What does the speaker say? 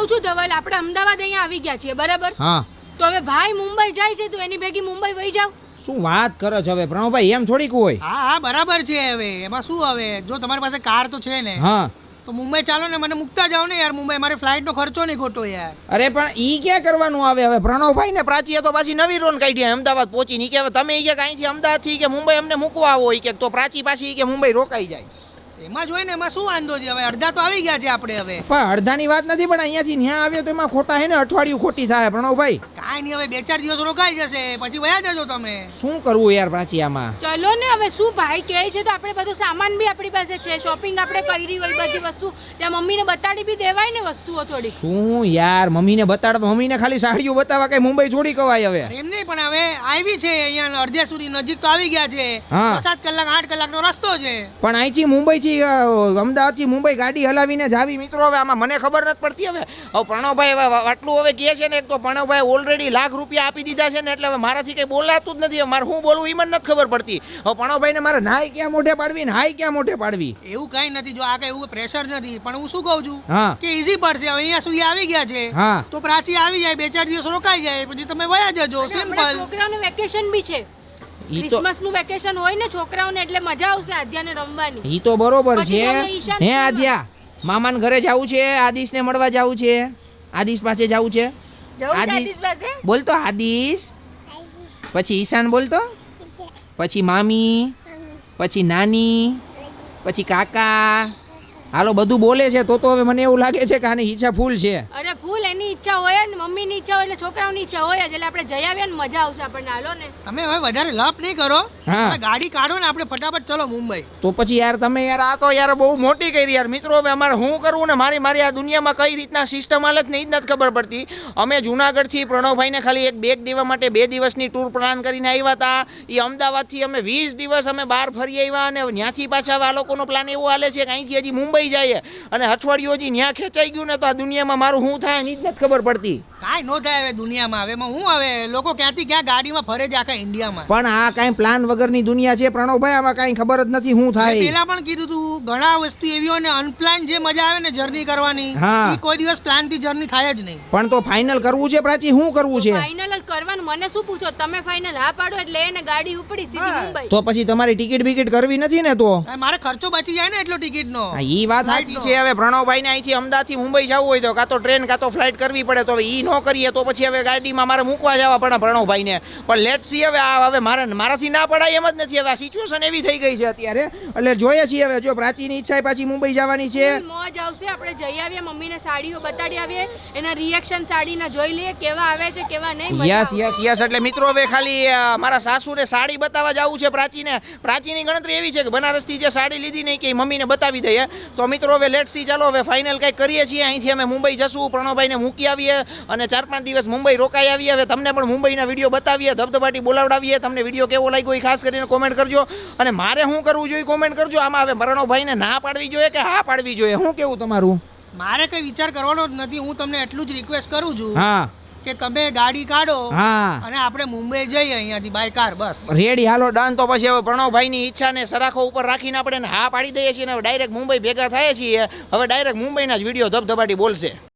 કહું છું ધવલ આપણે અમદાવાદ અહીંયા આવી ગયા છીએ બરાબર? હા. તો હવે ભાઈ મુંબઈ જાય છે તો એની ભેગી મુંબઈ વહી જાવ શું વાત કરો છો હવે? પ્રણવભાઈ એમ થોડીક હોય. હા હા બરાબર છે હવે. એમાં શું હવે? જો તમારી પાસે કાર તો છે ને હા. તો મુંબઈ ચાલો ને મને મૂકતા જાવ ને યાર. મુંબઈ મારે ફ્લાઇટનો ખર્ચો નહીં ખોટો યાર. અરે પણ ઈ ક્યાં કરવાનું આવે હવે? પ્રણવભાઈ ને પ્રાચીએ તો પાછી નવી રોન કાઢી અમદાવાદ પહોંચી નહીં કે હવે તમે ઈ કે અહીંથી અમદાવાદથી કે મુંબઈ અમને મૂકવા આવો ઈ કે તો પ્રાચી પાછી કે મુંબઈ રોકાઈ જાય. એમાં જોઈએ ને એમાં શું વાંધો છે? હવે અડધા તો આવી ગયા છે આપણે હવે. પણ અડધાની વાત નથી પણ અહીંયાથી ન્યા આવ્યો તો એમાં ખોટા હે ને અઠવાડિયું ખોટી થાય. પ્રણવભાઈ કાંઈ નહીં હવે બે ચાર દિવસ રોકાઈ જશે પછી વયા જજો તમે. શું કરવું યાર પ્રાચી આમાં ચલો ને હવે શું ભાઈ કહે છે તો આપણે બધો સામાન બી આપણી પાસે છે શોપિંગ આપણે કરી હોય બધી વસ્તુ. ત્યાં મમ્મીને બતાડી બી દેવાય ને વસ્તુઓ થોડી શું યાર મમ્મીને બતાડ મમ્મીને ખાલી સાડીઓ બતાવવા કઈ મુંબઈ થોડી કવાય હવે? એમ નહીં પણ હવે આવી છે અહીંયા અડધે સુધી નજીક તો આવી ગયા છે. સાત કલાક આઠ કલાકનો રસ્તો છે. પણ અહીંથી મુંબઈથી અમદાવાદથી મુંબઈ ગાડી હલાવીને જાવી મિત્રો હવે આમાં મને ખબર નથી પડતી હવે. હવે પ્રણવભાઈ હવે આટલું હવે કહે છે ને એક તો પ્રણવભાઈ ઓલરેડી લાખ રૂપિયા આપી દીધા છે ને એટલે હવે મારાથી કઈ બોલાતું જ નથી. હવે મારે શું બોલવું એ મને નથી ખબર પડતી. હવે પ્રણવભાઈને મારે નાય ક્યાં મોઢે પાડવી ને હાય ક્યાં મોઢે પાડવી? એવું કાંઈ નથી. જો આ કઈ એવું પ્રેશર નથી. પણ હું શું કહું છું? કે ઈઝી પડશે હવે અહીંયા સુધી આવી ગયા છે. તો પ્રાચી આવી જાય બે ચાર દિવસ રોકાઈ જાય પછી તમે વયા જજો. સિમ્પલ છોકરાઓને વેકેશન બી છે. ક્રિસમસનું વેકેશન હોય ને છોકરાઓને એટલે મજા આવશે આદ્યાને રમવાની. ઈ તો બરોબર છે. હે આદ્યા મામાન ઘરે જવું છે આદિશને મળવા જવું છે? આદિશ પાસે જવું છે? આદિશ. પાસે? બોલતો આદિશ. પછી ઈશાન બોલતો પછી મામી પછી નાની પછી કાકા. હાલો બધું બોલે છે તો તો હવે મને એવું લાગે છે કે આની ઈચ્છા ફૂલ છે. અરે ફૂલ એની ઈચ્છા હોય ને મમ્મીની ઈચ્છા હોય એટલે છોકરાઓની ઈચ્છા હોય જ એટલે આપણે જઈ આવીએ ને મજા આવશે આપણને હાલો ને. તમે હવે વધારે લપ નહીં કરો. હા. તમે ગાડી કાઢો ને આપણે ફટાફટ ચલો મુંબઈ. તો પછી યાર તમે યાર આ તો યાર બહુ મોટી કરી યાર. મિત્રો હવે અમારે શું કરવું ને મારી મારી આ દુનિયામાં કઈ રીતના સિસ્ટમ હાલત ને એ જ નથી ખબર પડતી. અમે જુનાગઢથી પ્રણવભાઈને ખાલી એક બેગ દેવા માટે બે દિવસની ટૂર પ્લાન કરીને આવ્યા હતા. એ અમદાવાદથી અમે વીસ દિવસ અમે બહાર ફરી આવ્યા અને ત્યાંથી પાછા હવે આ લોકોનો પ્લાન એવો હાલે છે કે અહીંથી હજી મુંબઈ જઈએ. અને અઠવાડિયું હજી ત્યાં ખેંચાઈ ગયું ને તો આ દુનિયામાં મારું શું થાય? ને એ જ નથી ખબર પડતી. કાંઈ નો થાય હવે દુનિયામાં. હવે એમાં હું હવે લોકો ક્યાંથી ક્યાં ગાડીમાં ફરે છે આખા ઇન્ડિયામાં? પણ આ કાંઈ પ્લાન વગરની દુનિયા છે પ્રણવભાઈ આમાં કાંઈ ખબર જ નથી શું થાય. પેલા પણ કીધું તું ઘણા વસ્તુ એવી હોય ને અનપ્લાન જે મજા આવે ને જર્ની કરવાની હા. કોઈ દિવસ પ્લાનથી જર્ની થાય જ નહીં. પણ તો ફાઇનલ કરવું છે પ્રાચી શું કરવું છે? ફાઇનલ જ કરવાનું. મને શું પૂછો તમે ફાઇનલ હા પાડો એટલે એને ગાડી ઉપડી સીધી મુંબઈ. તો પછી તમારી ટિકિટ બિકિટ કરવી નથી ને તો? મારે ખર્ચો બચી જાય ને એટલો ટિકિટ નો એ ઈ વાત સાચી છે. હવે પ્રણવભાઈ ને અહીંથી અમદાવાદથી મુંબઈ જવું હોય તો કાં તો ટ્રેન કાં તો ફ્લાઇટ કરવી પડે તો હવે ઈ ન કરીએ તો પછી હવે ગાડીમાં મારે મૂકવા જવા પડે પ્રણવભાઈને. પણ લેટ સી હવે આ હવે મારે મારાથી ના પડાય એમ જ નથી. હવે આ સિચ્યુએશન એવી થઈ ગઈ છે અત્યારે. એટલે જોઈએ છીએ હવે જો પ્રાચીની ઈચ્છા પાછી મુંબઈ જવાની છે. મોજ આવશે. આપણે જઈ આવીએ મમ્મીને સાડીઓ બતાડી આવીએ. એના રિએક્શન સાડીના જોઈ લઈએ કેવા આવે છે કેવા નહીં યસ યસ યસ એટલે મિત્રો હવે ખાલી મારા સાસુને સાડી બતાવવા જવું છે પ્રાચીને. પ્રાચીની ગણતરી એવી છે કે બનારસથી જે સાડી લીધી નહીં કે મમ્મીને બતાવી દઈએ. તો મિત્રો હવે લેટ સી ચાલો હવે ફાઇનલ કંઈક કરીએ છીએ. અહીંથી અમે મુંબઈ જશું. પ્રણવભાઈને મૂકી આવીએ અને ચાર પાંચ દિવસ મુંબઈ રોકાઈ આવીએ. હવે તમને પણ મુંબઈના વીડિયો બતાવીએ ધબધબાટી બોલાવડાવીએ. તમને વીડિયો કેવો લાગ્યો એ ખાસ કરીને કોમેન્ટ કરજો. અને મારે શું કરવું જોઈએ કોમેન્ટ કરજો. આમાં હવે મરણોભાઈને ના પાડવી જોઈએ કે હા પાડવી જોઈએ? શું કેવું તમારું? મારે કઈ વિચાર કરવાનો જ નથી. હું તમને એટલું જ રિક્વેસ્ટ કરું છું હા. કે તમે ગાડી કાઢો હા. અને આપણે મુંબઈ જઈએ અહીંયાથી બાય કાર બસ. રેડી હાલો ડન તો પછી હવે પ્રણવભાઈની ઈચ્છાને સરાખો ઉપર રાખીને આપણે હા પાડી દઈએ છીએ ને હવે ડાયરેક્ટ મુંબઈ ભેગા થઈએ છીએ. હવે ડાયરેક્ટ મુંબઈના જ વીડિયો ધબધબાટી બોલશે.